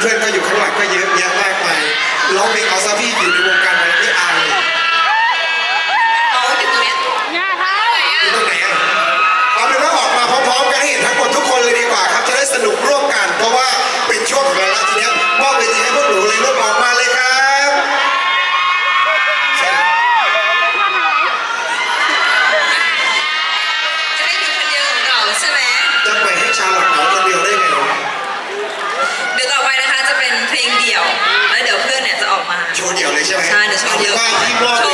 เพื่อนๆก็อยู่ข้างหลังก็เยอะแยะมากไปยร้องเพลงเอาซะพี่อยู่ในวงการมาแล้วไม่อายเลยเอาอยู่นี้ยง่ายค่ะอยู่หนอ่าออกมาพร้อมๆกันเห็นทั้งหมดทุกคนเลยดีกว่าครับ จะได้สนุกร่วมกัน เพราะว่าเป็นช่วงขเราล้ทีเนี้ยมอบเวทีให้พวกหนูเลยร่วมออกมาเลยครับจะได้อยู่คนเดียวเหงาใช่ไหมจะปให้ชาลอตเหงาคนเดียวได้ เพลงเดี่ยว แล้วเดี๋ยวเพื่อนเนี่ยจะออกมา โชว์เดี่ยวเลยใช่ไหมใช่เดี๋ยวโชว์เดี่ยวก่อน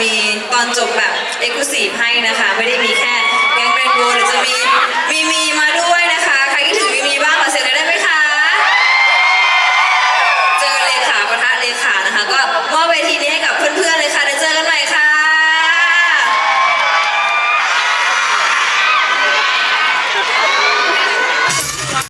มีตอนจบแบบเอกลุสีให้นะคะ ไม่ได้มีแค่แก๊งเรนโบว์หรือจะมีมีมีมาด้วยนะคะ ใครคิดถึงมีมีบ้างมาเซ็นได้